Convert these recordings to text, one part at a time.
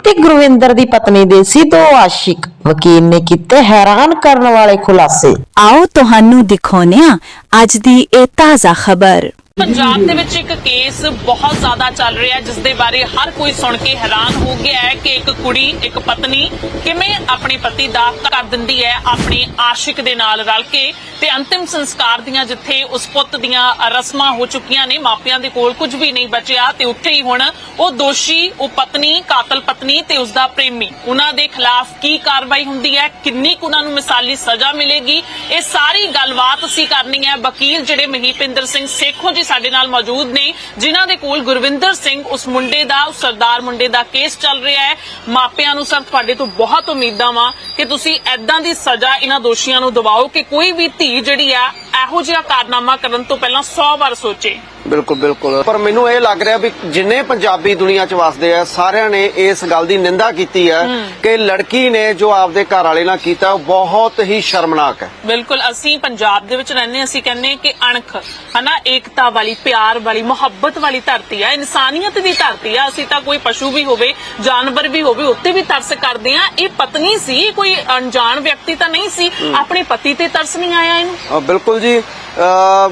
ਤੇ ਗੁਰਵਿੰਦਰ ਦੀ ਪਤਨੀ ਦੇ ਸੀ ਦੋ ਆਸ਼ਿਕ। ਵਕੀਲ ਨੇ ਕੀਤੇ ਹੈਰਾਨ ਕਰਨ ਵਾਲੇ ਖੁਲਾਸੇ। ਆਓ ਤੁਹਾਨੂੰ ਦਿਖਾਉਂਦੇ ਹਾਂ ਅੱਜ ਦੀ ਇਹ ਤਾਜ਼ਾ ਖਬਰ। ਪੰਜਾਬ ਦੇ ਵਿੱਚ ਇੱਕ ਕੇਸ ਬਹੁਤ ਜ਼ਿਆਦਾ ਚੱਲ ਰਿਹਾ ਹੈ ਜਿਸ ਦੇ ਬਾਰੇ ਹਰ ਕੋਈ ਸੁਣ ਕੇ ਹੈਰਾਨ ਹੋ ਗਿਆ ਹੈ ਕਿ ਇੱਕ ਕੁੜੀ ਇੱਕ ਪਤਨੀ ਕਿਵੇਂ ਆਪਣੇ ਪਤੀ ਦਾ ਕਰ ਦਿੰਦੀ ਹੈ ਆਪਣੇ ਆਸ਼ਿਕ ਦੇ ਨਾਲ ਰਲ ਕੇ ਤੇ ਅੰਤਿਮ ਸੰਸਕਾਰ ਦੀਆਂ ਜਿੱਥੇ ਉਸ ਪੁੱਤ ਦੀਆਂ ਰਸਮਾਂ ਹੋ ਚੁੱਕੀਆਂ ਨੇ, ਮਾਪਿਆਂ ਦੇ ਕੋਲ ਕੁਝ ਵੀ ਨਹੀਂ ਬਚਿਆ ਤੇ ਉੱਥੇ ਹੀ ਹੁਣ ਉਹ ਦੋਸ਼ੀ, ਉਹ ਪਤਨੀ, ਕਾਤਲ ਪਤਨੀ ਤੇ ਉਸ ਦਾ ਪ੍ਰੇਮੀ। ਉਹਨਾਂ ਦੇ ਖਿਲਾਫ ਕੀ ਕਾਰਵਾਈ ਹੁੰਦੀ ਹੈ, ਕਿੰਨੀ ਕੁ ਉਹਨਾਂ ਨੂੰ ਮਿਸਾਲੀ ਸਜ਼ਾ ਮਿਲੇਗੀ, ਇਹ ਸਾਰੀ ਗੱਲਬਾਤ ਅਸੀਂ ਕਰਨੀ ਹੈ। ਵਕੀਲ ਜਿਹੜੇ ਮਹੀਪਿੰਦਰ ਸਿੰਘ ਸੇਖੋ ਜੀ ਸਾਡੇ ਨਾਲ ਮੌਜੂਦ ਨੇ, ਜਿਨ੍ਹਾਂ ਦੇ ਕੋਲ ਗੁਰਵਿੰਦਰ ਸਿੰਘ ਉਸ ਮੁੰਡੇ ਦਾ, ਉਸ ਸਰਦਾਰ ਮੁੰਡੇ ਦਾ ਕੇਸ ਚੱਲ ਰਿਹਾ ਹੈ। ਮਾਪਿਆਂ ਨੂੰ ਸਰ ਤੁਹਾਡੇ ਤੋਂ ਬਹੁਤ ਉਮੀਦਾਂ ਵਾਂ ਕਿ ਤੁਸੀਂ ਐਦਾਂ ਦੀ ਸਜ਼ਾ ਇਹਨਾਂ ਦੋਸ਼ੀਆਂ ਨੂੰ ਦਿਵਾਓ ਕਿ ਕੋਈ ਵੀ ਧੀ ਜਿਹੜੀ ਆ ਇਹੋ ਜਿਹਾ ਕਾਰਨਾਮਾ ਕਰਨ ਤੋਂ ਪਹਿਲਾਂ 100 ਵਾਰ ਸੋਚੇ। ਬਿਲਕੁਲ ਬਿਲਕੁਲ। ਪਰ ਮੈਨੂੰ ਇਹ ਲੱਗ ਰਿਹਾ ਵੀ ਜਿੰਨੇ ਪੰਜਾਬੀ ਦੁਨੀਆ 'ਚ ਵਸਦੇ ਆ ਸਾਰਿਆਂ ਨੇ ਇਸ ਗੱਲ ਦੀ ਨਿੰਦਾ ਕੀਤੀ ਹੈ ਕਿ ਲੜਕੀ ਨੇ ਜੋ ਆਪਦੇ ਘਰ ਵਾਲੇ ਨਾਲ ਕੀਤਾ ਉਹ ਬਹੁਤ ਹੀ ਸ਼ਰਮਨਾਕ ਹੈ। ਬਿਲਕੁਲ ਅਸੀਂ ਪੰਜਾਬ ਦੇ ਵਿੱਚ ਰਹਿੰਦੇ ਹਾਂ, ਅਸੀਂ ਕਹਿੰਦੇ ਹਾਂ ਕਿ ਅਣਖ ਹਨਾ ਏਕਤਾ ਵਾਲੀ ਪਿਆਰ ਵਾਲੀ ਮੁਹੱਬਤ ਵਾਲੀ ਧਰਤੀ ਆ ਇਨਸਾਨੀਅਤ ਦੀ ਧਰਤੀ ਆ। ਅਸੀਂ ਤਾਂ ਕੋਈ ਪਸ਼ੂ ਵੀ ਹੋਵੇ ਜਾਨਵਰ ਵੀ ਹੋਵੇ ਉੱਤੇ ਵੀ ਤਰਸ ਕਰਦੇ ਆ ਇਹ ਪਤਨੀ ਸੀ ਕੋਈ ਅਣਜਾਣ ਵਿਅਕਤੀ ਤਾਂ ਨਹੀਂ ਸੀ। ਆਪਣੇ ਪਤੀ ਤੇ ਤਰਸ ਨਹੀਂ ਆਇਆ ਇਹਨੂੰ। ਬਿਲਕੁਲ ਜੀ।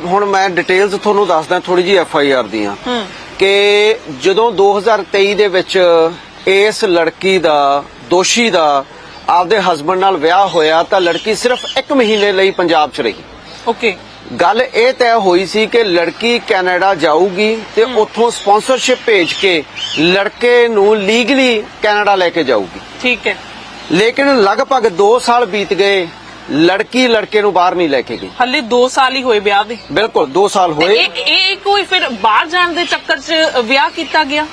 ਹੁਣ ਮੈਂ ਡਿਟੇਲਸ ਤੁਹਾਨੂੰ ਦੱਸਦਾ ਥੋੜੀ ਜੀ ਐਫ ਆਈ ਆਰ ਦੀਆਂ। ਕਿ ਜਦੋਂ 2023 ਦੇ ਵਿੱਚ ਇਸ ਲੜਕੀ ਦਾ ਦੋਸ਼ੀ ਦਾ ਆਪਦੇ ਹਸਬੰਡ ਨਾਲ ਵਿਆਹ ਹੋਇਆ ਤਾਂ ਲੜਕੀ ਸਿਰਫ 1 ਮਹੀਨੇ ਲਈ ਪੰਜਾਬ 'ਚ ਰਹੀ। ਓਕੇ ਗੱਲ ਇਹ ਤੈਅ ਹੋਈ ਸੀ ਕਿ ਲੜਕੀ ਕੈਨੇਡਾ ਜਾਊਗੀ ਤੇ ਉੱਥੋਂ ਸਪਾਂਸਰਸ਼ਿਪ ਭੇਜ ਕੇ ਲੜਕੇ ਨੂੰ ਲੀਗਲੀ ਕੈਨੇਡਾ ਲੈ ਕੇ ਜਾਊਗੀ। ਠੀਕ ਹੈ। ਲੇਕਿਨ ਲਗਭਗ 2 ਸਾਲ ਬੀਤ ਗਏ ਲੜਕੀ ਲੜਕੇ ਨੂੰ ਬਾਹਰ ਨਹੀਂ ਲੈ ਕੇ ਗਈ। ਹੱਲੇ 2 ਸਾਲ ਹੀ ਹੋਏ ਵਿਆਹ ਦੇ। ਬਿਲਕੁਲ 2 ਸਾਲ ਹੋਏ। ਇਹ ਇਹ ਕੋਈ ਫਿਰ ਬਾਹਰ ਜਾਣ ਦੇ ਚੱਕਰ 'ਚ ਵਿਆਹ ਕੀਤਾ ਗਿਆ?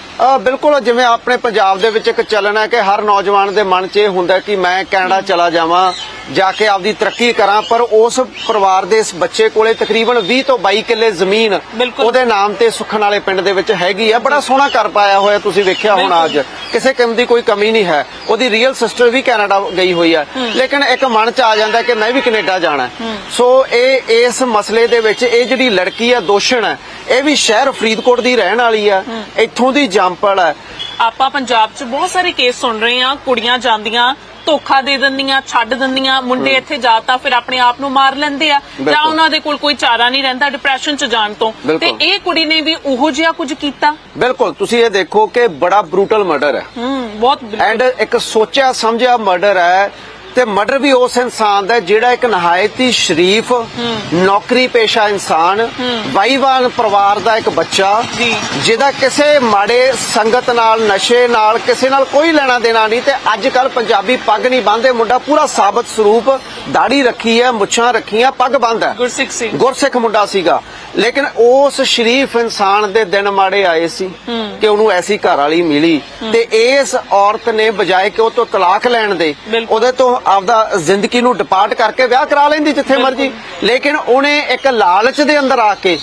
ਬਿਲਕੁਲ ਜਿਵੇਂ ਆਪਣੇ ਪੰਜਾਬ ਦੇ ਵਿੱਚ ਇੱਕ ਚੱਲਣ ਹੈ ਕਿ ਹਰ ਨੌਜਵਾਨ ਦੇ ਮਨ 'ਚ ਇਹ ਹੁੰਦਾ ਕਿ ਮੈਂ ਕੈਨੇਡਾ ਚਲਾ ਜਾਵਾਂ ਜਾ ਕੇ ਆਪਦੀ ਤਰੱਕੀ ਕਰਾਂ ਪਰ ਉਸ ਪਰਿਵਾਰ ਦੇ ਇਸ ਬੱਚੇ ਕੋਲੇ ਤਕਰੀਬਨ 20 ਤੋਂ 22 ਕਿੱਲੇ ਜ਼ਮੀਨ। ਉਹਦੇ ਨਾਮ ਤੇ ਸੁਖਣ ਵਾਲੇ ਪਿੰਡ ਦੇ ਵਿੱਚ ਹੈਗੀ ਆ ਬੜਾ ਸੋਹਣਾ ਘਰ ਪਾਇਆ ਹੋਇਆ ਤੁਸੀਂ ਵੇਖਿਆ ਹੋਣਾ ਅੱਜ। ਕਿਸੇ ਕਿਸਮ ਦੀ ਕੋਈ ਕਮੀ ਨਹੀਂ ਹੈ। ਉਹਦੀ ਰੀਅਲ ਸਿਸਟਰ ਵੀ ਕੈਨੇਡਾ ਗਈ ਹੋਈ ਆ ਲੇਕਿਨ ਇੱਕ ਮਨ 'ਚ ਆ ਜਾਂਦਾ ਕਿ ਮੈਂ ਵੀ ਕੈਨੇਡਾ ਜਾਣਾ। ਸੋ ਇਹ ਇਸ ਮਸਲੇ ਦੇ ਵਿੱਚ ਇਹ ਜਿਹੜੀ ਲੜਕੀ ਆ ਦੋਸ਼ਣ ਹੈ ਇਹ ਵੀ ਸ਼ਹਿਰ ਫਰੀਦਕੋਟ ਦੀ ਰਹਿਣ ਵਾਲੀ ਆ ਇੱਥੋਂ ਦੀ ਜੰਪਲ ਹੈ। ਆਪਾਂ ਪੰਜਾਬ 'ਚ ਬਹੁਤ ਸਾਰੇ ਕੇਸ ਸੁਣ ਰਹੇ ਹਾਂ ਕੁੜੀਆਂ ਜਾਂਦੀਆਂ ਧੋਖਾ ਦੇ ਦਿੰਦੀਆਂ ਛੱਡ ਦਿੰਦੀਆਂ ਮੁੰਡੇ ਇੱਥੇ ਜਾ ਤਾਂ ਫਿਰ ਆਪਣੇ ਆਪ ਨੂੰ ਮਾਰ ਲੈਂਦੇ ਆ ਜਾਂ। ਉਹਨਾਂ ਦੇ ਕੋਲ ਕੋਈ ਚਾਰਾ ਨਹੀਂ ਰਹਿੰਦਾ ਡਿਪਰੈਸ਼ਨ 'ਚ ਜਾਣ ਤੋਂ। ਤੇ। ਇਹ ਕੁੜੀ ਨੇ ਵੀ ਉਹੋ ਜਿਹਾ ਕੁਝ ਕੀਤਾ? ਬਿਲਕੁਲ ਤੁਸੀਂ ਇਹ ਦੇਖੋ ਕਿ ਬੜਾ ਬਰੂਟਲ ਮਰਡਰ ਹੈ। ਹੂੰ ਬਹੁਤ ਐਂਡ ਇੱਕ ਸੋਚਿਆ ਸਮਝਿਆ ਮਰਡਰ ਹੈ ਤੇ ਮਰਡਰ ਵੀ ਉਸ ਇਨਸਾਨ ਦਾ ਜਿਹੜਾ ਇੱਕ ਨਹਾਇਤ ਹੀ ਸ਼ਰੀਫ ਨੌਕਰੀ ਪੇਸ਼ਾ ਇਨਸਾਨ ਵਾਈਵਾਨ ਪਰਿਵਾਰ ਦਾ ਇੱਕ ਬੱਚਾ। ਜਿਹਦਾ ਕਿਸੇ ਮਾੜੇ ਸੰਗਤ ਨਾਲ ਨਸ਼ੇ ਨਾਲ ਕਿਸੇ ਨਾਲ ਕੋਈ ਲੈਣਾ ਦੇਣਾ ਨਹੀਂ ਤੇ ਅੱਜ ਕੱਲ ਪੰਜਾਬੀ ਪੱਗ ਨਹੀਂ ਬੰਨ੍ਹਦੇ ਮੁੰਡਾ ਪੂਰਾ ਸਾਬਤ ਸਰੂਪ ਦਾੜੀ ਰੱਖੀ ਹੈ ਮੁੱਛਾਂ ਰੱਖੀਆਂ ਪੱਗ ਬੰਨ੍ਹਦਾ ਹੈ। ਗੁਰਸਿੱਖ ਸਿੰਘ ਗੁਰਸਿੱਖ ਮੁੰਡਾ ਸੀਗਾ ਲੇਕਿਨ ਉਸ ਸ਼ਰੀਫ ਇਨਸਾਨ ਦੇ ਦਿਨ ਮਾੜੇ ਆਏ ਸੀ ਕਿ ਉਹਨੂੰ ਐਸੀ ਘਰ ਵਾਲੀ ਮਿਲੀ ਤੇ ਇਸ ਔਰਤ ਨੇ ਬਜਾਏ ਕਿ ਉਹ ਤੋਂ ਤਲਾਕ ਲੈਣ ਦੇ। ਉਹਦੇ ਤੋਂ ਆਪਦਾ ਜ਼ਿੰਦਗੀ ਨੂੰ ਡਿਪਾਰਟ ਕਰਕੇ ਵਿਆਹ ਕਰਾ ਲੈਂਦੀ ਜਿੱਥੇ ਮਰਜ਼ੀ। ਲੇਕਿਨ ਉਹਨੇ ਇੱਕ ਲਾਲਚ ਦੇ ਅੰਦਰ ਆ ਕੇ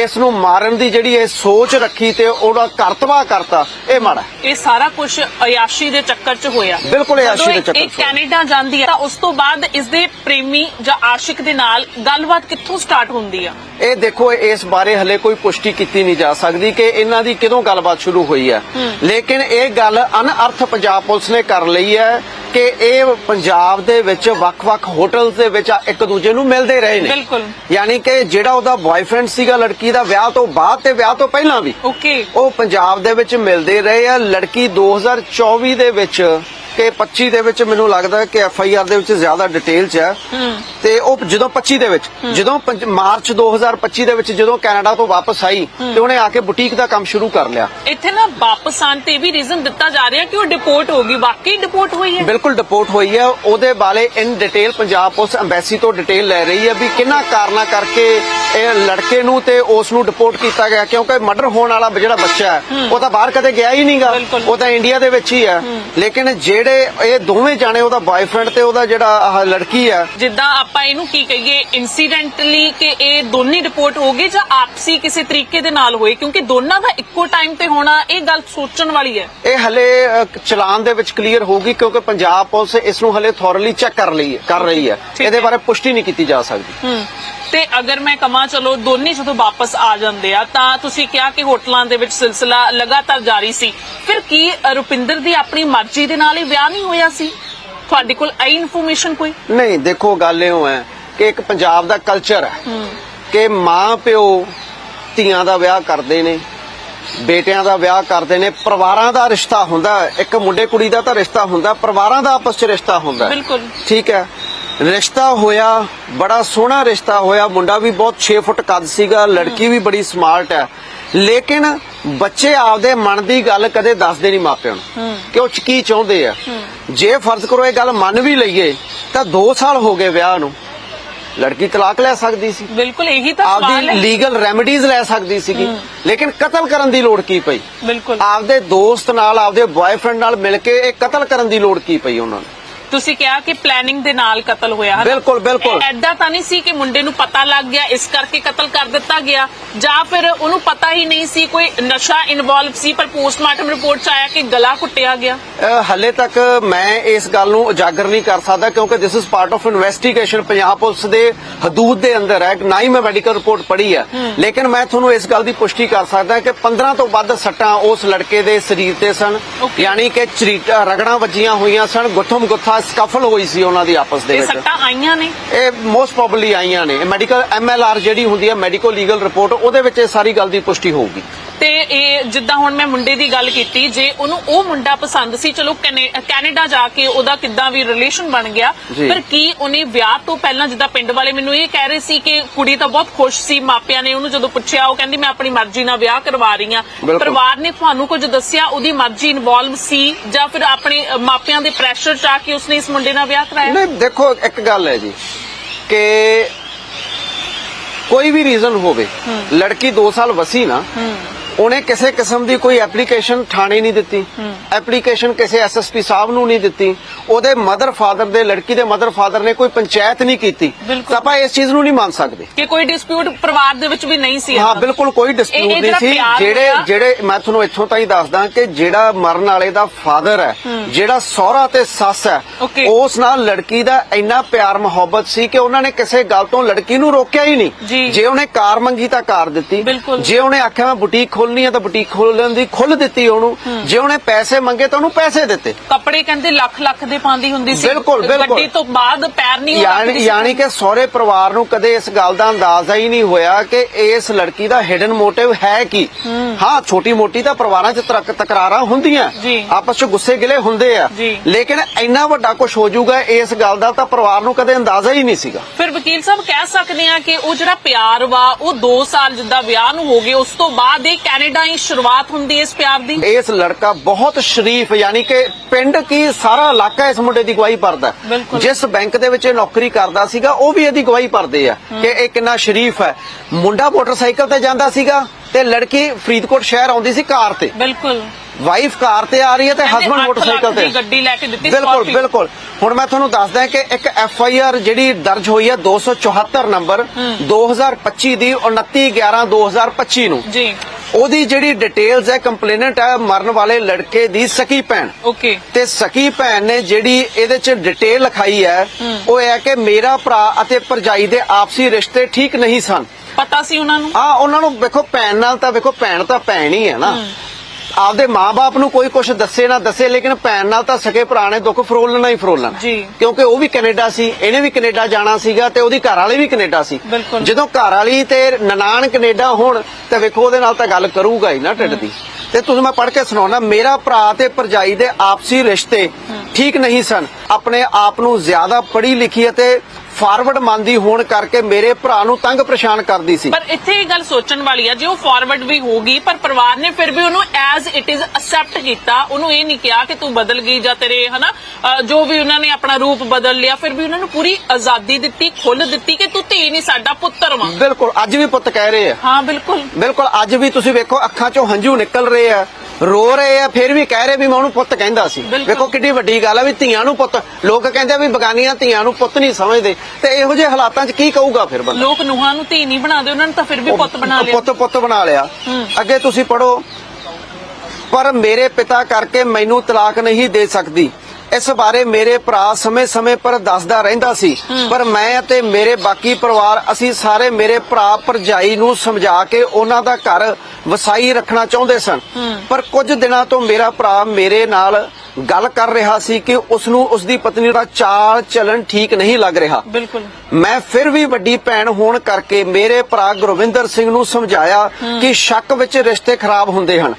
ਇਸ ਨੂੰ ਮਾਰਨ ਦੀ ਜਿਹੜੀ ਇਹ ਸੋਚ ਰੱਖੀ ਤੇ ਉਹਦਾ ਕਰਤਵਾ ਕਰਤਾ ਇਹ ਮਾੜਾ। ਇਹ ਸਾਰਾ ਕੁਝ ਅਯਾਸ਼ੀ ਦੇ ਚੱਕਰ 'ਚ ਹੋਇਆ। ਬਿਲਕੁਲ ਅਯਾਸ਼ੀ ਦੇ ਚੱਕਰ ਇਹ 'ਚ। ਕੈਨੇਡਾ ਜਾਂਦੀ ਹੈ ਤਾਂ ਉਸ ਤੋਂ ਬਾਅਦ ਇਸ ਦੇ ਪ੍ਰੇਮੀ ਜਾਂ ਆਸ਼ਿਕ ਦੇ ਨਾਲ ਗੱਲਬਾਤ ਕਿੱਥੋਂ ਸਟਾਰਟ ਹੁੰਦੀ ਆ? ਇਹ ਦੇਖੋ ਇਸ ਬਾਰੇ ਹਲੇ ਕੋਈ ਪੁਸ਼ਟੀ ਕੀਤੀ ਨਹੀਂ ਜਾ ਸਕਦੀ ਕਿ ਇਹਨਾਂ ਦੀ ਕਦੋਂ ਗੱਲਬਾਤ ਸ਼ੁਰੂ ਹੋਈ ਹੈ। ਲੇਕਿਨ ਇਹ ਗੱਲ ਅਨਅਰਥ ਪੰਜਾਬ ਪੁਲਿਸ ਨੇ ਕਰ ਲਈ ਹੈ। ਕਿ ਇਹ ਪੰਜਾਬ ਦੇ ਵਿੱਚ ਵੱਖ-ਵੱਖ ਹੋਟਲਸ ਦੇ ਵਿੱਚ ਇੱਕ ਦੂਜੇ ਨੂੰ ਮਿਲਦੇ ਰਹੇ ਨੇ। ਬਿਲਕੁਲ। ਯਾਨੀ ਕਿ ਜਿਹੜਾ ਉਹਦਾ ਬॉयਫ੍ਰੈਂਡ ਸੀਗਾ ਲੜਕੀ ਦਾ ਵਿਆਹ ਤੋਂ ਬਾਅਦ ਤੇ ਵਿਆਹ ਤੋਂ ਪਹਿਲਾਂ ਵੀ ਓਕੇ ਉਹ ਪੰਜਾਬ ਦੇ ਵਿੱਚ ਮਿਲਦੇ ਰਹੇ ਆ। ਲੜਕੀ 2024 ਦੇ ਵਿੱਚ ਕਿ 25 ਦੇ ਵਿੱਚ ਮੈਨੂੰ ਲੱਗਦਾ ਕਿ ਐਫ ਆਈ ਆਰ ਦੇ ਵਿੱਚ ਜ਼ਿਆਦਾ ਡਿਟੇਲ ਚ ਹੈ। ਤੇ ਉਹ ਜਦੋਂ 25 ਦੇ ਵਿੱਚ ਜਦੋਂ ਮਾਰਚ 2025 ਦੇ ਵਿੱਚ ਜਦੋਂ ਕੈਨੇਡਾ ਤੋਂ ਵਾਪਸ ਆਈ ਤੇ ਉਹਨੇ ਆ ਕੇ ਬੁਟੀਕ ਦਾ ਕੰਮ ਸ਼ੁਰੂ ਕਰ ਲਿਆ। ਇੱਥੇ ਨਾ ਵਾਪਸ ਆਉਣ ਤੇ ਵੀ ਰੀਜ਼ਨ ਦਿੱਤਾ ਜਾ ਰਿਹਾ ਕਿ ਉਹ ਡਿਪੋਰਟ ਹੋ ਗਈ। ਵਾਕਈ ਡਿਪੋਰਟ ਹੋਈ ਹੈ? ਬਿਲਕੁਲ ਡਿਪੋਰਟ ਹੋਈ ਹੈ। ਉਹਦੇ ਬਾਰੇ in detail Punjab police embassy ਤੋਂ ਡਿਟੇਲ ਲੈ ਰਹੀ ਹੈ ਵੀ ਕਿੰਨਾ ਕਾਰਨਾ ਕਰਕੇ ਇਹ ਲੜਕੇ ਨੂੰ ਤੇ ਉਸ ਨੂੰ ਡਿਪੋਰਟ ਕੀਤਾ ਗਿਆ ਕਿਉਂਕਿ ਮਰਡਰ ਹੋਣ ਵਾਲਾ ਜਿਹੜਾ ਬੱਚਾ ਹੈ ਉਹ ਤਾਂ ਬਾਹਰ ਕਦੇ ਗਿਆ ਹੀ ਨਹੀਂਗਾ। ਉਹ ਤਾਂ ਇੰਡੀਆ ਦੇ ਵਿੱਚ ਹੀ ਹੈ। ਲੇਕਿਨ ਜਿਹੜੇ ਇਹ ਦੋਵੇਂ ਜਾਣੇ ਉਹਦਾ ਬॉयਫ੍ਰੈਂਡ ਤੇ ਉਹਦਾ ਜਿਹੜਾ ਆਹ ਲੜਕੀ ਹੈ। ਜਿੱਦਾਂ ਆਪਾਂ ਇਹਨੂੰ ਕੀ ਕਹੀਏ ਇਨਸੀਡੈਂਟਲੀ ਕਿ ਇਹ ਦੋਨੇ ਰਿਪੋਰਟ ਹੋ ਗਏ ਜਾਂ ਆਪਸੀ ਕਿਸੇ ਤਰੀਕੇ ਦੇ ਨਾਲ ਹੋਏ? ਕਿਉਂਕਿ ਦੋਨਾਂ ਦਾ ਇੱਕੋ ਟਾਈਮ ਤੇ ਹੋਣਾ ਇਹ ਗੱਲ ਸੋਚਣ ਵਾਲੀ ਹੈ। ਇਹ ਹਲੇ ਅ, ਚਲਾਨ ਦੇ ਵਿੱਚ ਕਲੀਅਰ ਹੋਊਗੀ ਕਿਉਂਕਿ ਪੰਜਾਬ ਪੁਲਿਸ ਇਸ ਨੂੰ ਹਲੇ ਥੋਰਲੀ ਚੈੱਕ ਕਰ ਲਈ ਹੈ ਕਰ ਰਹੀ ਹੈ। ਠੀਕ ਇਹਦੇ ਹੈ। ਬਾਰੇ ਪੁਸ਼ਟੀ ਨਹੀਂ ਕੀਤੀ ਜਾ ਸਕਦੀ। ਹੂੰ। ਤੇ ਅਗਰ ਮੈਂ ਕਮਾ ਚਲੋ ਦੋਨੇ ਜਦੋਂ ਵਾਪਸ ਆ ਜਾਂਦੇ ਆ ਤਾਂ ਤੁਸੀਂ ਕਿਹਾ ਕਿ ਹੋਟਲਾਂ ਦੇ ਵਿੱਚ ਸਿਲਸਿਲਾ ਲਗਾਤਾਰ ਜਾਰੀ ਸੀ ਫਿਰ ਕੀ ਰੁਪਿੰਦਰ ਦੀ ਆਪਣੀ ਮਰਜ਼ੀ ਦੇ ਨਾਲ ਹੀ ਵਿਆਹ ਨਹੀਂ ਹੋਇਆ ਸੀ ਤੁਹਾਡੇ ਕੋਲ ਆਈ ਇਨਫੋਰਮੇਸ਼ਨ ਕੋਈ ਨਹੀਂ ਦੇਖੋ ਗੱਲ ਇਹੋ ਹੈ ਕਿ ਇੱਕ ਪੰਜਾਬ ਦਾ ਕਲਚਰ ਹੈ ਕਿ ਮਾਂ ਪਿਓ ਧੀਆਂ ਦਾ ਵਿਆਹ ਕਰਦੇ ਨੇ ਬੇਟਿਆਂ ਦਾ ਵਿਆਹ ਕਰਦੇ ਨੇ ਪਰਿਵਾਰਾਂ ਦਾ ਰਿਸ਼ਤਾ ਹੁੰਦਾ। ਇੱਕ ਮੁੰਡੇ ਕੁੜੀ ਦਾ ਤਾਂ ਰਿਸ਼ਤਾ ਹੁੰਦਾ ਪਰਿਵਾਰਾਂ ਦਾ ਆਪਸ 'ਚ ਰਿਸ਼ਤਾ ਹੁੰਦਾ। ਬਿਲਕੁਲ। ਠੀਕ ਹੈ ਰਿਸ਼ਤਾ ਹੋਇਆ ਬੜਾ ਸੋਹਣਾ ਰਿਸ਼ਤਾ ਹੋਇਆ। ਮੁੰਡਾ ਵੀ ਬਹੁਤ 6 ਫੁੱਟ ਕੱਦ ਸੀਗਾ ਲੜਕੀ ਵੀ ਬੜੀ ਸਮਾਰਟ ਹੈ। ਲੇਕਿਨ ਬੱਚੇ ਆਪਦੇ ਮਨ ਦੀ ਗੱਲ ਕਦੇ ਦੱਸਦੇ ਨਹੀਂ ਮਾਪਿਆਂ ਨੂੰ ਕਿ ਉਹ ਕੀ ਚਾਹੁੰਦੇ ਆ। ਜੇ ਫਰਜ਼ ਕਰੋ ਇਹ ਗੱਲ ਮੰਨ ਵੀ ਲਈਏ ਤਾਂ 2 ਸਾਲ ਹੋ ਗਏ ਵਿਆਹ ਨੂੰ। ਲੜਕੀ ਤਲਾਕ ਲੈ ਸਕਦੀ ਸੀ। ਬਿਲਕੁਲ ਇਹੀ ਤਾਂ ਸਵਾਲ ਆਪਦੀ ਹੈ। ਲੀਗਲ ਰੈਮੇਡੀਜ਼ ਲੈ ਸਕਦੀ ਸੀਗੀ। ਲੇਕਿਨ ਕਤਲ ਕਰਨ ਦੀ ਲੋੜ ਕੀ ਪਈ? ਬਿਲਕੁਲ। ਆਪਦੇ ਦੋਸਤ ਨਾਲ ਆਪਦੇ ਬॉयਫ੍ਰੈਂਡ ਨਾਲ ਮਿਲ ਕੇ ਇਹ ਕਤਲ ਕਰਨ ਦੀ ਲੋੜ ਕੀ ਪਈ ਉਹਨਾਂ ਨੂੰ? ਤੁਸੀਂ ਕਿਹਾ ਕਿ ਪਲੈਨਿੰਗ ਦੇ ਨਾਲ ਕਤਲ ਹੋਇਆ ਹੈ ਬਿਲਕੁਲ, ਬਿਲਕੁਲ। ਐਦਾਂ ਤਾਂ ਨਹੀਂ ਸੀ ਕਿ ਮੁੰਡੇ ਨੂੰ ਪਤਾ ਲੱਗ ਗਿਆ ਇਸ ਕਰਕੇ ਕਤਲ ਕਰ ਦਿੱਤਾ ਗਿਆ ਜਾਂ ਫਿਰ ਉਹਨੂੰ ਪਤਾ ਹੀ ਨਹੀਂ ਸੀ ਕੋਈ ਨਸ਼ਾ ਇਨਵੋਲਵ ਸੀ ਪਰ ਪੋਸਟਮਾਰਟਮ ਰਿਪੋਰਟ ਚ ਆਇਆ ਕਿ ਗਲਾ ਘੁੱਟਿਆ ਗਿਆ। ਹੱਲੇ ਤੱਕ ਮੈਂ ਇਸ ਗੱਲ ਨੂੰ ਉਜਾਗਰ ਨਹੀਂ ਕਰ ਸਕਦਾ ਕਿਉਂਕਿ this is part of investigation Punjab police ਦੇ ਹਦੂਦ ਦੇ ਅੰਦਰ ਹੈ ਨਾ ਹੀ ਮੈਂ ਮੈਡੀਕਲ ਰਿਪੋਰਟ ਪੜ੍ਹੀ ਹੈ। ਲੇਕਿਨ ਮੈਂ ਤੁਹਾਨੂੰ ਇਸ ਗੱਲ ਦੀ ਪੁਸ਼ਟੀ ਕਰ ਸਕਦਾ ਕਿ 15 ਤੋਂ ਵੱਧ ਸੱਟਾਂ ਉਸ ਲੜਕੇ ਦੇ ਸਰੀਰ ਤੇ ਸਨ. ਯਾਨੀ ਕਿ ਚਰੀਟਾ ਰਗੜਾਂ ਵੱਜੀਆਂ ਹੋਈਆਂ ਸਨ ਗੁੱਥਮ ਗੁੱਥਾ ਸਕਫਲ ਹੋਈ ਸੀ ਉਹਨਾਂ ਦੀ ਆਪਸ ਦੇ ਇਹ ਵਿੱਚ। ਸੱਟਾਂ ਆਈਆਂ ਨੇ? ਇਹ ਮੋਸਟ ਪ੍ਰੋਬਬਲੀ ਆਈਆਂ ਨੇ। ਮੈਡੀਕਲ ਐਮਐਲਆਰ ਜਿਹੜੀ ਹੁੰਦੀ ਹੈ ਮੈਡੀਕੋ ਲੀਗਲ ਰਿਪੋਰਟ ਉਹਦੇ ਵਿੱਚ ਇਹ ਸਾਰੀ ਗੱਲ ਦੀ ਪੁਸ਼ਟੀ ਹੋਊਗੀ। ਤੇ ਇਹ ਜਿੱਦਾਂ ਹੁਣ ਮੈਂ ਮੁੰਡੇ ਦੀ ਗੱਲ ਕੀਤੀ ਜੇ ਉਹਨੂੰ ਉਹ ਮੁੰਡਾ ਪਸੰਦ ਸੀ ਚਲੋ ਕੈਨੇ- ਕੈਨੇਡਾ ਜਾ ਕੇ ਉਹਦਾ ਕਿੱਦਾਂ ਵੀ ਰਿਲੇਸ਼ਨ ਬਣ ਗਿਆ। ਪਰ ਕੀ ਉਹਨੇ ਵਿਆਹ ਤੋਂ ਪਹਿਲਾਂ ਜਿੱਦਾਂ ਪਿੰਡ ਵਾਲੇ ਮੈਨੂੰ ਇਹ ਕਹਿ ਰਹੇ ਸੀ ਕਿ ਕੁੜੀ ਤਾਂ ਬਹੁਤ ਖੁਸ਼ ਸੀ ਮਾਪਿਆਂ ਨੇ ਉਹਨੂੰ ਜਦੋਂ ਪੁੱਛਿਆ ਉਹ ਕਹਿੰਦੀ ਮੈਂ ਆਪਣੀ ਮਰਜ਼ੀ ਨਾਲ ਵਿਆਹ ਕਰਵਾ ਰਹੀ ਬਿਲਕੁਲ। ਪਰਿਵਾਰ ਨੇ ਤੁਹਾਨੂੰ ਕੁਝ ਦੱਸਿਆ ਉਹਦੀ ਮਰਜ਼ੀ ਇਨਵੋਲਵ ਸੀ ਜਾਂ ਫਿਰ ਆਪਣੇ ਮਾਪਿਆਂ ਦੇ ਪ੍ਰੈਸ਼ਰ ਚ ਆ ਕੇ ਉਸਨੇ ਇਸ ਮੁੰਡੇ ਨਾਲ ਵਿਆਹ ਕਰਾਇਆ? ਨਹੀਂ ਦੇਖੋ ਇੱਕ ਗੱਲ ਹੈ ਜੀ ਕਿ ਕੋਈ ਵੀ ਰੀਜ਼ਨ ਹੋਵੇ ਲੜਕੀ 2 ਸਾਲ ਵਸੀ ਨਾ ਉਹਨੇ ਕਿਸੇ ਕਿਸਮ ਦੀ ਕੋਈ ਐਪਲੀਕੇਸ਼ਨ ਥਾਣੇ ਨਹੀਂ ਦਿੱਤੀ ਐਪਲੀਕੇਸ਼ਨ ਕਿਸੇ ਐਸਐਸਪੀ ਸਾਹਿਬ ਨੂੰ ਨਹੀਂ ਦਿੱਤੀ ਉਹਦੇ ਮਦਰ ਫਾਦਰ ਦੇ ਲੜਕੀ ਦੇ ਮਦਰ ਫਾਦਰ ਨੇ ਕੋਈ ਪੰਚਾਇਤ ਨਹੀਂ ਕੀਤੀ। ਤਾਂ ਆਪਾਂ ਇਸ ਚੀਜ਼ ਨੂੰ ਨਹੀਂ ਮੰਨ ਸਕਦੇ ਕਿ ਕੋਈ ਡਿਸਪਿਊਟ ਪਰਿਵਾਰ ਦੇ ਵਿੱਚ ਵੀ ਨਹੀਂ ਸੀ ਹਾਂ। ਬਿਲਕੁਲ ਕੋਈ ਡਿਸਪਿਊਟ ਨਹੀਂ ਸੀ ਜਿਹੜੇ ਜਿਹੜੇ ਮੈਂ ਤੁਹਾਨੂੰ ਇੱਥੋਂ ਤਾਂ ਹੀ ਦੱਸਦਾ ਕਿ ਜਿਹੜਾ ਮਰਨ ਵਾਲੇ ਦਾ ਫਾਦਰ ਹੈ ਜਿਹੜਾ ਸਹੁਰਾ ਤੇ ਸੱਸ ਹੈ. ਉਸ ਨਾਲ ਲੜਕੀ ਦਾ ਇੰਨਾ ਪਿਆਰ ਮੁਹੱਬਤ ਸੀ ਕਿ ਉਹਨਾਂ ਨੇ ਕਿਸੇ ਗੱਲ ਤੋਂ ਲੜਕੀ ਨੂੰ ਰੋਕਿਆ ਹੀ। ਨਹੀਂ ਜੇ ਉਹਨੇ ਕਾਰ ਮੰਗੀ ਤਾਂ ਕਾਰ ਦਿੱਤੀ। ਜੇ ਉਹਨੇ ਆਖਿਆ ਮੈਂ ਬੁਟੀਕ ਖੋਲਣੀ ਹੈ ਤਾਂ ਬੁਟੀਕ ਖੋਲਣ ਦੀ ਖੁੱਲ ਦਿੱਤੀ ਉਹਨੂੰ। ਜੇ ਉਹਨੇ ਪੈਸੇ ਮੰਗੇ ਤਾਂ ਉਹਨੂੰ ਪੈਸੇ ਦਿੱਤੇ। ਕੱਪੜੇ ਕਹਿੰਦੇ ਲੱਖ ਲੱਖ ਦੇ ਪਾਉਂਦੀ ਹੁੰਦੀ ਸੀ। ਬਿਲਕੁਲ, ਬਿਲਕੁਲ। ਗੱਡੀ ਤੋਂ ਬਾਅਦ ਪੈਰ ਨਹੀਂ ਉਹ ਯਾਨੀ ਕਿ ਸਹੁਰੇ ਪਰਿਵਾਰ ਨੂੰ ਕਦੇ ਇਸ ਗੱਲ ਦਾ ਅੰਦਾਜ਼ਾ ਹੀ ਨਹੀਂ ਹੋਇਆ ਕਿ ਇਸ ਲੜਕੀ ਦਾ ਹਿਡਨ ਮੋਟਿਵ ਹੈ ਕੀ। ਹਾਂ। ਛੋਟੀ ਮੋਟੀ ਤਾਂ ਪਰਿਵਾਰਾਂ 'ਚ ਤਰਕ ਤਕਰਾਰਾਂ ਹੁੰਦੀਆਂ। ਆਪਸ 'ਚ ਗੁੱਸੇ ਗਿਲੇ ਹੁੰਦੇ ਆ। ਲੇਕਿਨ ਇੰਨਾ ਵੱਡਾ ਕੁਝ ਹੋ ਜਾਊਗਾ ਇਸ ਗੱਲ ਦਾ ਤਾਂ ਪਰਿਵਾਰ ਨੂੰ ਕਦੇ ਅੰਦਾਜ਼ਾ ਹੀ ਨਹੀਂ ਸੀਗਾ। ਫਿਰ ਵਕੀਲ ਸਾਹਿਬ ਕਹਿ ਸਕਦੇ ਆ ਕਿ ਉਹ ਜਿਹੜਾ ਪਿਆਰ ਵਾ ਉਹ 2 ਸਾਲ ਜਿੱਦਾਂ ਵਿਆਹ ਨੂੰ ਹੋ ਗਏ ਉਸ ਤੋਂ ਬਾਅਦ ਇਹ ਕੈਨੇਡਾ ਹੀ ਸ਼ੁਰੂਆਤ ਹੁੰਦੀ ਹੈ ਇਸ ਪਿਆਰ ਦੀ। ਇਸ ਲੜਕਾ ਬਹੁਤ ਸ਼ਰੀਫ ਯਾਨੀ ਕਿ ਪਿੰਡ ਕੀ ਸਾਰਾ ਇਲਾਕਾ ਇਸ ਮੁੰਡੇ ਦੀ ਗਵਾਹੀ ਭਰਦਾ। ਜਿਸ ਬੈਂਕ ਦੇ ਵਿੱਚ ਇਹ ਨੌਕਰੀ ਕਰਦਾ ਸੀਗਾ ਉਹ ਵੀ ਇਹਦੀ ਗਵਾਹੀ ਭਰਦੇ ਆ ਕਿ ਇਹ ਕਿੰਨਾ ਸ਼ਰੀਫ ਹੈ। ਮੁੰਡਾ ਮੋਟਰਸਾਈਕਲ ਤੇ ਜਾਂਦਾ ਸੀਗਾ ਤੇ ਲੜਕੀ ਫਰੀਦਕੋਟ ਸ਼ਹਿਰ ਆਉਂਦੀ ਸੀ ਕਾਰ ਤੇ। ਬਿਲਕੁਲ। ਵਾਈਫ ਕਾਰ ਤੇ ਆ ਰਹੀ ਹੈ ਤੇ ਹਸਬੰਡ ਮੋਟਰਸਾਈਕਲ ਤੇ। ਗੱਡੀ ਲੈ ਕੇ ਦਿੱਤੀ ਬਿਲਕੁਲ। ਬਿਲਕੁਲ। ਹੁਣ ਮੈਂ ਤੁਹਾਨੂੰ ਦੱਸਦਾ ਕਿ ਇੱਕ ਐਫ ਆਈ ਆਰ ਜਿਹੜੀ ਦਰਜ ਹੋਈ ਹੈ 274 ਨੰਬਰ 2025 ਦੀ 29 11 2025 ਨੂੰ। ਜੀ। ਉਹਦੀ ਜਿਹੜੀ ਡਿਟੇਲਸ ਹੈ ਕੰਪਲੇਨੈਂਟ ਹੈ ਮਰਨ ਵਾਲੇ ਲੜਕੇ ਦੀ ਸਕੀ ਭੈਣ। ਓਕੇ ਤੇ ਸਕੀ ਭੈਣ ਨੇ ਜਿਹੜੀ ਇਹਦੇ ਚ ਡਿਟੇਲ ਲਿਖਾਈ ਹੈ ਉਹ ਇਹ ਹੈ ਕਿ ਮੇਰਾ ਭਰਾ ਅਤੇ ਭਰਜਾਈ ਦੇ ਆਪਸੀ ਰਿਸ਼ਤੇ ਠੀਕ ਨਹੀਂ ਸਨ। ਪਤਾ ਸੀ ਉਹਨਾਂ ਨੂੰ? ਆ ਉਹਨਾਂ ਨੂੰ ਵੇਖੋ ਭੈਣ ਨਾਲ ਤਾਂ ਵੇਖੋ ਭੈਣ ਤਾਂ ਭੈਣ ਹੀ ਹੈ ਨਾ। ਆਪਦੇ ਮਾਪੇ ਨੂੰ ਕੋਈ ਕੁਝ ਦੱਸੇ ਨਾ ਦੱਸੇ ਲੇਕਿਨ ਭੈਣ ਨਾਲ ਤਾਂ ਸਕੇ ਭਰਾ ਨੇ ਦੁੱਖ ਫਰੋਲਣਾ ਹੀ ਫਰੋਲਣਾ। ਜੀ। ਕਿਉਂਕਿ ਉਹ ਵੀ ਕੈਨੇਡਾ ਸੀ ਇਹਨੇ ਵੀ ਕੈਨੇਡਾ ਜਾਣਾ ਸੀਗਾ ਤੇ ਉਹਦੀ ਘਰ ਵਾਲੀ ਵੀ ਕੈਨੇਡਾ ਸੀ। ਜਦੋਂ ਘਰ ਵਾਲੀ ਤੇ ਨਨਾਣ ਕੈਨੇਡਾ ਹੋਣ ਤੇ ਵੇਖੋ ਉਹਦੇ ਨਾਲ ਤਾਂ ਗੱਲ ਕਰੂਗਾ ਹੀ ਨਾ ਢਿੱਡ ਦੀ। ਤੇ ਤੁਸੀਂ ਮੈਂ ਪੜ੍ਹ ਕੇ ਸੁਣਾਉਣਾ ਮੇਰਾ ਭਰਾ ਤੇ ਭਰਜਾਈ ਦੇ ਆਪਸੀ ਰਿਸ਼ਤੇ ਠੀਕ ਨਹੀਂ ਸਨ। ਆਪਣੇ ਆਪ ਨੂੰ ਜ਼ਿਆਦਾ ਪੜ੍ਹੀ ਲਿਖੀ ਅਤੇ ਫਾਰਵਰਡ ਮੰਨਦੀ ਹੋਣ ਕਰਕੇ ਮੇਰੇ ਭਰਾ ਨੂੰ ਤੰਗ ਪਰੇਸ਼ਾਨ ਕਰਦੀ ਸੀ। ਪਰ ਇੱਥੇ ਇਹ ਗੱਲ ਸੋਚਣ ਵਾਲੀ ਆ ਜੇ ਉਹ ਫਾਰਵਰਡ ਵੀ ਹੋਗੀ ਪਰ ਪਰਿਵਾਰ ਨੇ ਫਿਰ ਵੀ ਉਹਨੂੰ ਐਜ਼ ਇਟ ਇਜ਼ ਅਸੈਪਟ ਕੀਤਾ। ਉਹਨੂੰ ਇਹ ਨਹੀਂ ਕਿਹਾ ਕਿ ਤੂੰ ਬਦਲ ਗਈ ਜਾਂ ਤੇਰੇ ਹਨਾ ਜੋ ਵੀ ਉਹਨਾਂ ਨੇ ਆਪਣਾ ਰੂਪ ਬਦਲ ਲਿਆ ਫਿਰ ਵੀ ਉਹਨਾਂ ਨੂੰ ਪੂਰੀ ਆਜ਼ਾਦੀ ਦਿੱਤੀ ਖੁੱਲ੍ਹ ਦਿੱਤੀ ਕਿ ਤੂੰ ਧੀ ਨਹੀਂ ਸਾਡਾ ਪੁੱਤਰ ਵਾਂ। ਬਿਲਕੁਲ ਅੱਜ ਵੀ ਪੁੱਤ ਕਹਿ ਰਹੇ ਆ। ਹਾਂ ਬਿਲਕੁਲ। ਬਿਲਕੁਲ ਅੱਜ ਵੀ ਤੁਸੀਂ ਵੇਖੋ ਅੱਖਾਂ 'ਚੋਂ ਹੰਝੂ ਨਿਕਲ ਰਹੇ ਆ। ਰੋ ਰਹੇ ਆ ਫਿਰ ਵੀ ਕਹਿ ਰਹੇ ਵੀ ਮੈਂ ਉਹਨੂੰ ਪੁੱਤ ਕਹਿੰਦਾ ਸੀ। ਵੇਖੋ ਕਿੰਨੀ ਵੱਡੀ ਗੱਲ ਆ ਵੀ ਧੀਆਂ ਨੂੰ ਪੁੱਤ ਲੋਕ ਕਹਿੰਦੇ ਆ ਵੀ ਬਗਾਨੀਆਂ ਧੀਆਂ ਨੂੰ ਪੁੱਤ ਨਹੀਂ ਸਮਝਦੇ। ਤੇ ਇਹੋ ਜਿਹੇ ਹਾਲਾਤਾਂ 'ਚ ਕੀ ਕਹੂਗਾ ਫਿਰ ਬੰਦਾ? ਲੋਕ ਨੂਹਾਂ ਨੂੰ ਧੀ ਨਹੀਂ ਬਣਾਉਂਦੇ ਉਹਨਾਂ ਨੂੰ ਤਾਂ ਫਿਰ ਵੀ ਪੁੱਤ ਬਣਾ ਲਿਆ। ਪੁੱਤ ਪੁੱਤ ਬਣਾ ਲਿਆ। ਅੱਗੇ ਤੁਸੀਂ ਪੜੋ ਪਰ ਮੇਰੇ ਪਿਤਾ ਕਰਕੇ ਮੈਨੂੰ ਤਲਾਕ ਨਹੀਂ ਦੇ ਸਕਦੀ। ਇਸ ਬਾਰੇ ਮੇਰੇ ਭਰਾ ਸਮੇਂ-ਸਮੇਂ ਪਰ ਦੱਸਦਾ ਰਹਿੰਦਾ ਸੀ। ਪਰ ਮੈਂ ਅਤੇ ਮੇਰੇ ਬਾਕੀ ਪਰਿਵਾਰ ਅਸੀਂ ਸਾਰੇ ਮੇਰੇ ਭਰਾ ਭਰਜਾਈ ਨੂੰ ਸਮਝਾ ਕੇ ਉਹਨਾਂ ਦਾ ਘਰ ਵਸਾਈ ਰੱਖਣਾ ਚਾਹੁੰਦੇ ਸਨ। ਪਰ ਕੁਝ ਦਿਨਾਂ ਤੋਂ ਮੇਰਾ ਭਰਾ ਮੇਰੇ ਨਾਲ ਗੱਲ ਕਰ ਰਿਹਾ ਸੀ ਕਿ ਉਸ ਨੂੰ ਉਸ ਦੀ ਪਤਨੀ ਦਾ ਚਾਲ ਚੱਲਣ ਠੀਕ ਨਹੀਂ ਲੱਗ ਰਿਹਾ। ਬਿਲਕੁਲ। ਮੈਂ ਫਿਰ ਵੀ ਵੱਡੀ ਭੈਣ ਹੋਣ ਕਰਕੇ ਮੇਰੇ ਭਰਾ ਗੁਰਵਿੰਦਰ ਸਿੰਘ ਨੂੰ ਸਮਝਾਇਆ ਕਿ ਸ਼ੱਕ ਵਿੱਚ ਰਿਸ਼ਤੇ ਖਰਾਬ ਹੁੰਦੇ ਹਨ।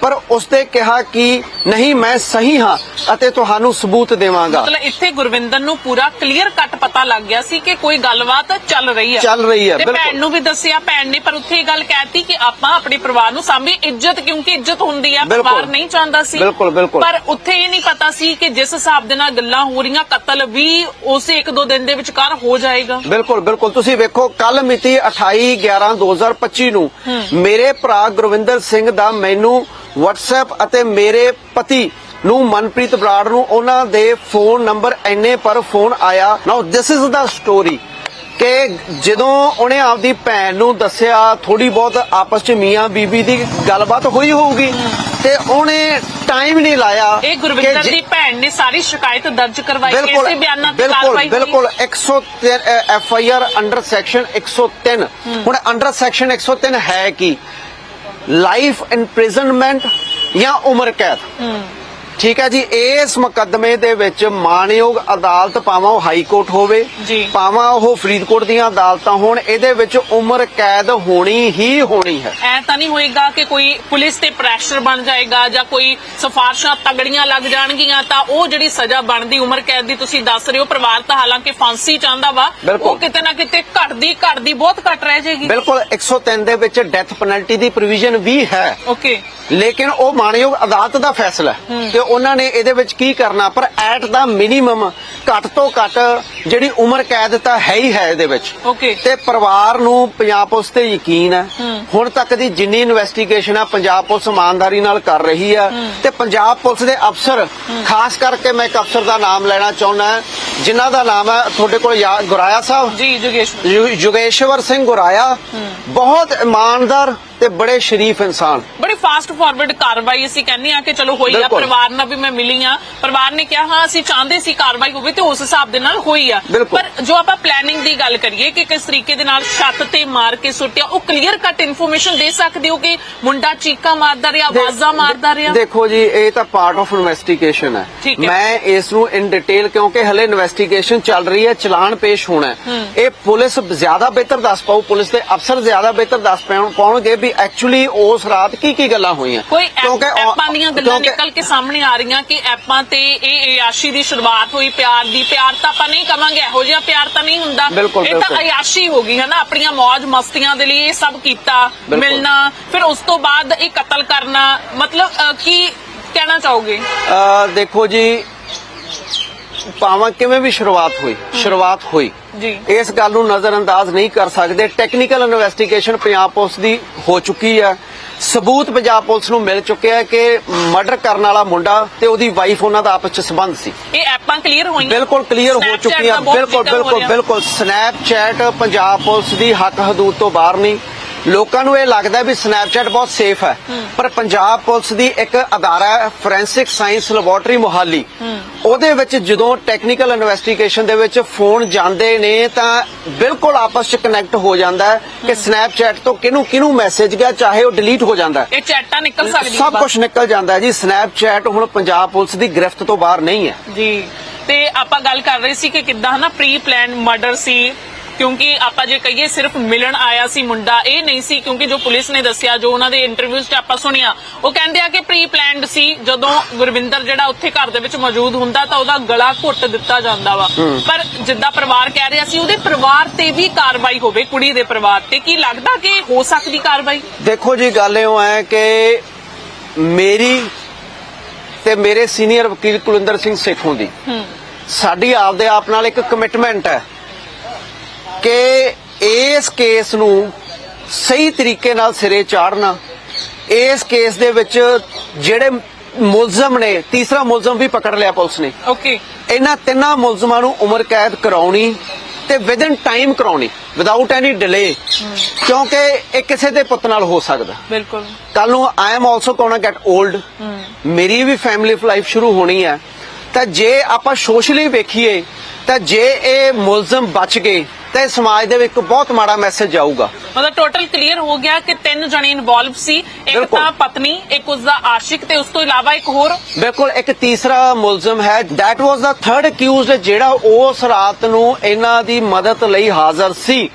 ਪਰ ਉਸਨੇ ਕਿਹਾ ਕਿ ਨਹੀਂ ਮੈਂ ਸਹੀ ਹਾਂ ਅਤੇ ਤੁਹਾਨੂੰ ਸਬੂਤ ਦੇਵਾਂਗਾ। ਮਤਲਬ ਇੱਥੇ ਗੁਰਵਿੰਦਰ ਨੂੰ ਪੂਰਾ ਕਲੀਅਰ ਕੱਟ ਪਤਾ ਲੱਗ ਗਿਆ ਸੀ ਕਿ ਕੋਈ ਗੱਲਬਾਤ ਚੱਲ ਰਹੀ ਹੈ। ਚੱਲ ਰਹੀ ਹੈ, ਤੇ ਬਿਲਕੁਲ। ਭੈਣ ਨੂੰ ਵੀ ਦੱਸਿਆ ਭੈਣ ਨੇ ਪਰ ਉੱਥੇ ਇਹ ਗੱਲ ਕਹਿਤੀ ਕਿ ਆਪਾਂ ਆਪਣੇ ਪਰਿਵਾਰ ਨੂੰ ਸਾਂਭੀ ਇੱਜ਼ਤ ਕਿਉਂਕਿ ਇੱਜ਼ਤ ਹੁੰਦੀ ਆ ਬਿਲਕੁਲ। ਪਰਿਵਾਰ ਨਹੀਂ ਚਾਹੁੰਦਾ ਸੀ। ਬਿਲਕੁਲ, ਬਿਲਕੁਲ। ਪਰ ਉੱਥੇ ਇਹ ਨਹੀਂ ਪਤਾ ਸੀ ਕਿ ਜਿਸ ਹਿਸਾਬ ਦੇ ਨਾਲ ਗੱਲਾਂ ਹੋ ਰਹੀਆਂ ਕਤਲ ਵੀ ਉਸੇ ਇੱਕ ਦੋ ਦਿਨ ਦੇ ਵਿਚਕਾਰ ਹੋ ਜਾਏਗਾ। ਬਿਲਕੁਲ ਬਿਲਕੁਲ। ਤੁਸੀਂ ਵੇਖੋ ਕੱਲ ਮਿਤੀ 28 11 2025 ਨੂੰ ਮੇਰੇ ਭਰਾ ਗੁਰਵਿੰਦਰ ਸਿੰਘ ਦਾ ਮੈਨੂੰ WhatsApp ਅਤੇ ਮੇਰੇ ਪਤੀ ਨੂੰ ਮਨਪ੍ਰੀਤ ਬਰਾੜ ਨੂੰ ਉਹਨਾਂ ਦੇ ਫੋਨ ਨੰਬਰ ਐਨੇ ਪਰ ਫੋਨ ਆਇਆ। ਨਾਓ ਦਿਸ ਇਜ਼ ਦਾ ਸਟੋਰੀ ਕਿ ਜਦੋਂ ਉਹਨੇ ਆਪਦੀ ਭੈਣ ਨੂੰ ਦੱਸਿਆ ਥੋੜੀ ਬਹੁਤ ਆਪਸ ਚ ਮੀਆਂ ਬੀਬੀ ਦੀ ਗੱਲਬਾਤ ਹੋਈ ਹੋਊਗੀ ਤੇ ਉਹਨੇ ਟਾਈਮ ਨਹੀਂ ਲਾਇਆ ਇਹ ਗੁਰਵਿੰਦਰ ਦੀ ਭੈਣ ਨੇ ਸਾਰੀ ਸ਼ਿਕਾਇਤ ਦਰਜ ਕਰਵਾਈ ਕਿਸੇ ਬਿਆਨਾਂ ਤੇ ਕਾਰਵਾਈ ਬਿਲਕੁਲ 103 F I R under section 103 ਹੁਣ ਅੰਡਰ ਸੈਕਸ਼ਨ 103 ਹੈ ਕੀ? ਲਾਈਫ ਇੰਪ੍ਰਿਜ਼ਨਮੈਂਟ ਜਾਂ ਉਮਰ ਕੈਦ? ਠੀਕ ਹੈ ਜੀ ਇਸ ਮੁਕੱਦਮੇ ਦੇ ਵਿੱਚ ਮਾਨਯੋਗ ਅਦਾਲਤ ਭਾਵੇਂ ਉਹ ਹਾਈ ਕੋਰਟ ਹੋਵੇ। ਭਾਵੇਂ ਉਹ ਫਰੀਦਕੋਟ ਦੀਆਂ ਅਦਾਲਤਾਂ ਹੋਣ ਇਹਦੇ ਵਿੱਚ ਉਮਰ ਕੈਦ ਹੋਣੀ ਹੀ ਹੋਣੀ ਹੈ। ਐ ਤਾਂ ਨਹੀਂ ਹੋਏਗਾ ਕਿ ਕੋਈ ਪੁਲਿਸ ਤੇ ਪ੍ਰੈਸ਼ਰ ਬਣ ਜਾਏਗਾ ਜਾਂ ਕੋਈ ਸਿਫਾਰਸ਼ਾਂ ਤਗੜੀਆਂ ਲੱਗ ਜਾਣਗੀਆਂ ਤਾਂ ਉਹ ਜਿਹੜੀ ਸਜ਼ਾ ਬਣਦੀ ਉਮਰ ਕੈਦ ਦੀ ਤੁਸੀਂ ਦੱਸ ਰਹੇ ਹੋ ਪਰਿਵਾਰ ਤਾਂ ਹਾਲਾਂਕਿ ਫਾਂਸੀ ਚਾਹੁੰਦਾ ਵਾ। ਉਹ ਕਿਤੇ ਨਾ ਕਿਤੇ ਘਟਦੀ ਘਟਦੀ ਬਹੁਤ ਘਟ ਰਹਿ ਜਾਏਗੀ। ਬਿਲਕੁਲ 103 ਦੇ ਵਿੱਚ ਡੈਥ ਪੈਨਲਟੀ ਦੀ ਪ੍ਰੋਵੀਜ਼ਨ ਵੀ ਹੈ। ਓਕੇ ਲੇਕਿਨ ਉਹ ਮਾਨਯੋਗ ਅਦਾਲਤ ਦਾ ਫੈਸਲਾ ਹੈ। ਕਿ ਉਹਨਾਂ ਨੇ ਇਹਦੇ ਵਿੱਚ ਕੀ ਕਰਨਾ? ਪਰ ਐਟ ਦਾ ਮਿਨੀਮਮ ਘੱਟ ਤੋਂ ਘੱਟ ਜਿਹੜੀ ਉਮਰ ਕੈਦ ਤਾਂ ਹੈ ਹੀ ਹੈ ਇਹਦੇ ਵਿੱਚ। Okay. ਤੇ ਪਰਿਵਾਰ ਨੂੰ ਪੰਜਾਬ ਪੁਲਿਸ ਤੇ ਯਕੀਨ ਹੈ। ਹੁਣ ਤੱਕ ਦੀ ਜਿੰਨੀ ਇਨਵੈਸਟੀਗੇਸ਼ਨ ਆ ਪੰਜਾਬ ਪੁਲਿਸ ਇਮਾਨਦਾਰੀ ਨਾਲ ਕਰ ਰਹੀ ਆ। ਤੇ ਪੰਜਾਬ ਪੁਲਿਸ ਦੇ ਅਫਸਰ ਖਾਸ ਕਰਕੇ ਮੈਂ ਇੱਕ ਅਫਸਰ ਦਾ ਨਾਮ ਲੈਣਾ ਚਾਹੁੰਦਾ ਜਿਨ੍ਹਾਂ ਦਾ ਨਾਮ ਹੈ ਤੁਹਾਡੇ ਕੋਲ ਗੁਰਾਇਆ ਸਾਹਿਬ? ਜੀ ਜੁਗੇਸ਼ ਯੁ- ਯੁਗੇਸ਼ਵਰ ਸਿੰਘ ਗੁਰਾਇਆ। ਬਹੁਤ ਇਮਾਨਦਾਰ ਤੇ ਬੜੇ ਸ਼ਰੀਫ ਇਨਸਾਨ। ਬੜੀ ਫਾਸਟ ਫਾਰਵਰਡ ਕਾਰਵਾਈ ਅਸੀਂ ਕਹਿੰਦੇ ਆ ਕਿ ਚਲੋ ਹੋਈ ਆ। ਪਰਿਵਾਰ ਨਾਲ ਵੀ ਮੈਂ ਮਿਲੀ ਆ ਪਰਿਵਾਰ ਨੇ ਕਿਹਾ ਹਾਂ ਅਸੀਂ ਚਾਹੁੰਦੇ ਸੀ ਕਾਰਵਾਈ ਹੋਵੇ ਤੇ ਉਸ ਹਿਸਾਬ ਦੇ ਨਾਲ ਹੋਈ ਆ। ਪਰ ਜੋ ਆਪਾਂ ਪਲੈਨਿੰਗ ਦੀ ਗੱਲ ਕਰੀਏ ਕਿ ਕਿਸ ਤਰੀਕੇ ਦੇ ਨਾਲ ਛੱਤ ਤੇ ਮਾਰ ਕੇ ਸੁੱਟਿਆ ਉਹ ਕਲੀਅਰ ਕੱਟ ਇਨਫੋਰਮੇਸ਼ਨ ਦੇ ਸਕਦੇ ਹੋ ਕਿ ਮੁੰਡਾ ਚੀਕਾਂ ਮਾਰਦਾ ਰਿਹਾ ਆਵਾਜ਼ਾਂ ਮਾਰਦਾ ਰਿਹਾ? ਦੇਖੋ ਜੀ ਇਹ ਤਾਂ ਪਾਰਟ ਆਫ ਇਨਵੈਸਟੀਗੇਸ਼ਨ ਹੈ। ਮੈਂ ਇਸ ਨੂੰ ਇਨ ਡਿਟੇਲ ਕਿਉਂਕਿ ਹਲੇ ਇਨਵੈਸਟੀਗੇਸ਼ਨ ਚੱਲ ਰਹੀ ਹੈ ਚਲਾਨ ਪੇਸ਼ ਹੋਣਾ। ਇਹ ਪੁਲਿਸ ਜ਼ਿਆਦਾ ਬਿਹਤਰ ਦੱਸ ਪਾਉ ਪੁਲਿਸ ਦੇ ਅਫਸਰ ਜ਼ਿਆਦਾ ਬਿਹਤਰ ਦੱਸ ਪਾਉਣ- ਪਾਉਣਗੇ ਵੀ ਐਕਚੁਅਲੀ ਉਸ ਰਾਤ ਕੀ ਕੀ ਗੱਲਾਂ ਹੋਈਆਂ ਕਿਉਂਕਿ ਐਪਾਂ ਦੀਆਂ ਗੱਲਾਂ ਨਿਕਲ ਕੇ ਸਾਹਮਣੇ ਆ ਰਹੀਆਂ ਕਿ ਐਪਾਂ ਤੇ ਇਹ ਅਯਾਸ਼ੀ ਦੀ ਸ਼ੁਰੂਆਤ ਹੋਈ ਪਿਆਰ ਦੀ ਪਿਆਰ ਤਾਂ ਆਪਾਂ ਨਹੀਂ ਕਵਾਂਗੇ ਇਹੋ ਜਿਹਾ ਪਿਆਰ ਤਾਂ ਨਹੀਂ ਹੁੰਦਾ ਇਹ ਤਾਂ। ਅਯਾਸ਼ੀ ਹੋ ਗਈ ਹੈ ਨਾ ਆਪਣੀਆਂ ਮौज ਮਸਤੀਆਂ ਦੇ ਲਈ ਇਹ ਸਭ ਕੀਤਾ। ਮਿਲਣਾ ਫਿਰ ਉਸ ਤੋਂ ਬਾਅਦ ਇਹ ਕਤਲ ਕਰਨਾ ਮਤਲਬ ਕੀ ਕਹਿਣਾ ਚਾਹੋਗੇ ਦੇਖੋ ਜੀ ਭਾਵੇਂ ਕਿਵੇਂ ਵੀ ਸ਼ੁਰੂਆਤ ਹੋਈ ਸ਼ੁਰੂਆਤ ਹੋਈ। ਜੀ। ਇਸ ਗੱਲ ਨੂੰ ਨਜ਼ਰਅੰਦਾਜ਼ ਨਹੀਂ ਕਰ ਸਕਦੇ। ਟੈਕਨੀਕਲ ਇਨਵੈਸਟੀਗੇਸ਼ਨ ਪੰਜਾਬ ਪੁਲਿਸ ਦੀ ਹੋ ਚੁੱਕੀ ਹੈ। ਸਬੂਤ ਪੰਜਾਬ ਪੁਲਿਸ ਨੂੰ ਮਿਲ ਚੁੱਕਿਆ ਹੈ ਕਿ ਮਰਡਰ ਕਰਨ ਵਾਲਾ ਮੁੰਡਾ ਤੇ ਉਹਦੀ ਵਾਈਫ ਉਹਨਾਂ ਦਾ ਆਪਸ ਚ ਸੰਬੰਧ ਸੀ। ਇਹ ਐਪਾਂ ਕਲੀਅਰ ਹੋਈਆਂ? ਬਿਲਕੁਲ ਕਲੀਅਰ ਹੋ ਚੁੱਕੀਆਂ। ਬਿਲਕੁਲ ਬਿਲਕੁਲ। ਬਿਲਕੁਲ। ਸਨੈਪਚੈਟ ਪੰਜਾਬ ਪੁਲਿਸ ਦੀ ਹੱਕ ਹਦੂਦ ਤੋਂ ਬਾਹਰ ਨਹੀਂ। ਲੋਕਾਂ ਨੂੰ ਇਹ ਲੱਗਦਾ ਵੀ ਸਨੈਪਚੈਟ ਬਹੁਤ ਸੇਫ ਹੈ। ਪਰ ਪੰਜਾਬ ਪੁਲਿਸ ਦੀ ਇੱਕ ਅਦਾਰਾ ਫੋਰੈਂਸਿਕ ਸਾਇੰਸ ਲੈਬੋਰੇਟਰੀ ਮੁਹਾਲੀ। ਉਹਦੇ ਵਿੱਚ ਜਦੋਂ ਟੈਕਨੀਕਲ ਇਨਵੈਸਟੀਗੇਸ਼ਨ ਦੇ ਵਿੱਚ ਫੋਨ ਜਾਂਦੇ ਨੇ ਤਾਂ ਬਿਲਕੁਲ ਆਪਸ ਚ ਕਨੈਕਟ ਹੋ ਜਾਂਦਾ ਕਿ ਸਨੈਪਚੈਟ ਤੋਂ ਕਿਹਨੂੰ ਕਿਹਨੂੰ ਮੈਸੇਜ ਗਿਆ ਚਾਹੇ ਉਹ ਡਿਲੀਟ ਹੋ ਜਾਂਦਾ ਇਹ ਚੈਟਾਂ ਨਿਕਲ ਸਕਦੀਆਂ ਸਭ। ਕੁਝ ਨਿਕਲ ਜਾਂਦਾ ਜੀ। ਸਨੈਪਚੈਟ ਹੁਣ ਪੰਜਾਬ ਪੁਲਿਸ ਦੀ ਗ੍ਰਿਫਤ ਤੋਂ ਬਾਹਰ ਨਹੀਂ ਹੈ। ਜੀ। ਤੇ ਆਪਾਂ ਗੱਲ ਕਰ ਰਹੇ ਸੀ ਕਿ ਕਿੱਦਾਂ ਹਨਾ ਪ੍ਰੀ ਪਲਾਨ ਮਰਡਰ ਸੀ ਕਿਉਂਕਿ ਆਪਾਂ ਜੇ ਕਹੀਏ ਸਿਰਫ ਮਿਲਣ ਆਇਆ ਸੀ ਮੁੰਡਾ ਇਹ ਨਹੀਂ ਸੀ ਕਿਉਂਕਿ ਜੋ ਪੁਲਿਸ ਨੇ ਦੱਸਿਆ ਜੋ ਉਹਨਾਂ ਦੇ ਇੰਟਰਵਿਊਜ਼ 'ਚ ਆਪਾਂ ਸੁਣਿਆ ਉਹ ਕਹਿੰਦੇ ਆ ਕਿ ਪ੍ਰੀ ਪਲਾਨਡ ਸੀ ਜਦੋਂ ਗੁਰਵਿੰਦਰ ਜਿਹੜਾ ਉੱਥੇ ਘਰ ਦੇ ਵਿੱਚ ਮੌਜੂਦ ਹੁੰਦਾ ਤਾਂ ਉਹਦਾ ਗਲਾ ਘੁੱਟ ਦਿੱਤਾ ਜਾਂਦਾ ਵਾ। ਪਰ ਜਿੱਦਾਂ ਪਰਿਵਾਰ ਕਹਿ ਰਿਹਾ ਸੀ ਉਹਦੇ ਪਰਿਵਾਰ ਤੇ ਵੀ ਕਾਰਵਾਈ ਹੋਵੇ ਕੁੜੀ ਦੇ ਪਰਿਵਾਰ ਤੇ ਕੀ ਲੱਗਦਾ ਕਿ ਹੋ ਸਕਦੀ ਕਾਰਵਾਈ? ਦੇਖੋ ਜੀ ਗੱਲ ਇਹ ਹੈ ਕਿ ਮੇਰੀ ਤੇ ਮੇਰੇ ਸੀਨੀਅਰ ਵਕੀਲ ਕੁਲਿੰਦਰ ਸਿੰਘ ਸੇਖੋਂ ਦੀ ਸਾਡੀ ਆਪਦੇ ਆਪ ਨਾਲ ਇੱਕ ਕਮਿਟਮੈਂਟ ਹੈ। ਕਿ ਇਸ ਕੇਸ ਨੂੰ ਸਹੀ ਤਰੀਕੇ ਨਾਲ ਸਿਰੇ ਚਾੜਨਾ ਇਸ ਕੇਸ ਦੇ ਵਿੱਚ ਜਿਹੜੇ ਮੁਲਜ਼ਮ ਨੇ ਤੀਸਰਾ ਮੁਲਜ਼ਮ ਵੀ ਪਕੜ ਲਿਆ ਪੁਲਿਸ ਨੇ। ਓਕੇ ਇਹਨਾਂ ਤਿੰਨਾਂ ਮੁਲਜ਼ਮਾਂ ਨੂੰ ਉਮਰ ਕੈਦ ਕਰਾਉਣੀ ਤੇ ਵਿਦਨ ਟਾਈਮ ਕਰਾਉਣੀ ਵਿਦਆਊਟ ਐਨੀ ਡਿਲੇ ਕਿਉਂਕਿ ਇਹ ਕਿਸੇ ਦੇ ਪੁੱਤ ਨਾਲ ਹੋ ਸਕਦਾ। ਬਿਲਕੁਲ। ਕੱਲ ਨੂੰ I am also gonna get old ਮੇਰੀ ਵੀ ਫੈਮਿਲੀ ਲਾਈਫ ਸ਼ੁਰੂ ਹੋਣੀ ਹੈ। ਤਾਂ ਜੇ ਆਪਾਂ ਸੋਸ਼ਲੀ ਵੇਖੀਏ ਤਾਂ ਜੇ ਇਹ ਮੁਲਜ਼ਮ ਬਚ ਗਏ ਤਾਂ ਸਮਾਜ ਦੇ ਵਿੱਚ ਇੱਕ ਬਹੁਤ ਮਾੜਾ ਮੈਸੇਜ ਜਾਊਗਾ ਮਤਲਬ ਟੋਟਲ ਕਲੀਅਰ ਹੋ ਗਿਆ ਕਿ ਤਿੰਨ ਜਣੇ ਇਨਵੋਲਵ ਸੀ। ਇੱਕ ਬਿਲਕੁਲ। ਤਾਂ ਪਤਨੀ ਇੱਕ ਉਸ ਦਾ ਆਸ਼ਿਕ ਤੇ ਉਸ ਤੋਂ ਇਲਾਵਾ ਇੱਕ ਹੋਰ। ਬਿਲਕੁਲ ਇੱਕ ਤੀਸਰਾ ਮੁਲਜ਼ਮ ਹੈ। That was the third accused ਜਿਹੜਾ ਉਸ ਰਾਤ ਨੂੰ ਇਹਨਾਂ ਦੀ ਮਦਦ ਲਈ ਹਾਜ਼ਰ ਸੀ।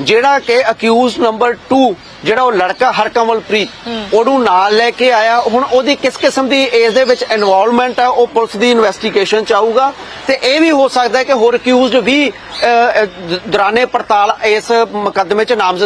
ਜਿਹੜਾ ਕਿ ਅਕਿਊਜ਼ ਨੰਬਰ 2 ਜਿਹੜਾ ਉਹ ਲੜਕਾ ਹਰਕਮਲਪ੍ਰੀਤ ਉਹਨੂੰ ਨਾਲ ਲੈ ਕੇ ਆਇਆ। ਹੁਣ ਉਹਦੀ ਕਿਸ ਕਿਸਮ ਦੀ ਏਜ ਦੇ ਵਿੱਚ ਇਨਵੋਲਵਮੈਂਟ ਹੈ ਉਹ ਪੁਲਿਸ ਦੀ ਇਨਵੈਸਟੀਗੇਸ਼ਨ ਚ ਆਊਗਾ। ਤੇ ਇਹ ਵੀ ਹੋ ਸਕਦਾ ਹੈ ਕਿ ਹੋਰ ਅਕਿਊਜ਼ਡ ਵੀ ਦੌਰਾਨੇ ਪੜਤਾਲ ਇਸ ਮੁਕੱਦਮੇ ਚ ਨਾਮਜ਼ਦ